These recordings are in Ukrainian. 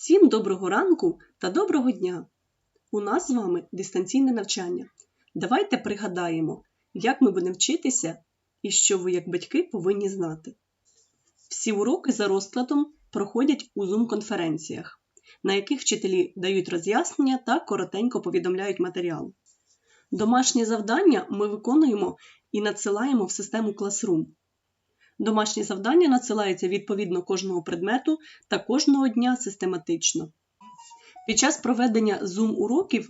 Всім доброго ранку та доброго дня! У нас з вами дистанційне навчання. Давайте пригадаємо, як ми будемо вчитися і що ви, як батьки, повинні знати. Всі уроки за розкладом проходять у Zoom-конференціях, на яких вчителі дають роз'яснення та коротенько повідомляють матеріал. Домашні завдання ми виконуємо і надсилаємо в систему Classroom. Домашні завдання надсилаються відповідно кожного предмету та кожного дня систематично. Під час проведення Zoom-уроків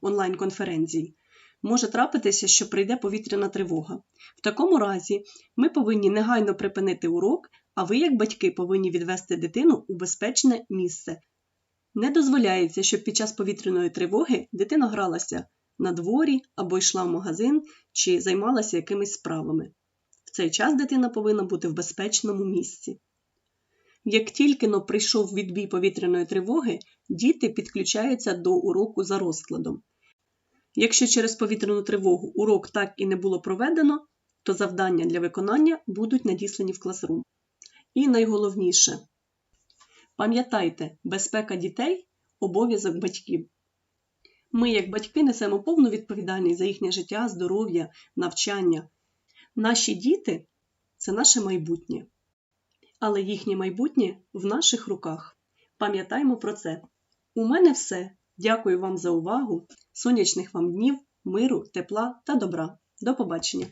онлайн-конференцій може трапитися, що прийде повітряна тривога. В такому разі ми повинні негайно припинити урок, а ви, як батьки, повинні відвести дитину у безпечне місце. Не дозволяється, щоб під час повітряної тривоги дитина гралася на дворі або йшла в магазин чи займалася якимись справами. Цей час дитина повинна бути в безпечному місці. Як тільки но прийшов відбій повітряної тривоги, діти підключаються до уроку за розкладом. Якщо через повітряну тривогу урок так і не було проведено, то завдання для виконання будуть надіслані в класрум. І найголовніше пам'ятайте, безпека дітей обов'язок батьків. Ми, як батьки, несемо повну відповідальність за їхнє життя, здоров'я, навчання. Наші діти це наше майбутнє, але їхнє майбутнє в наших руках. Пам'ятаймо про це. У мене все. Дякую вам за увагу. Сонячних вам днів, миру, тепла та добра. До побачення!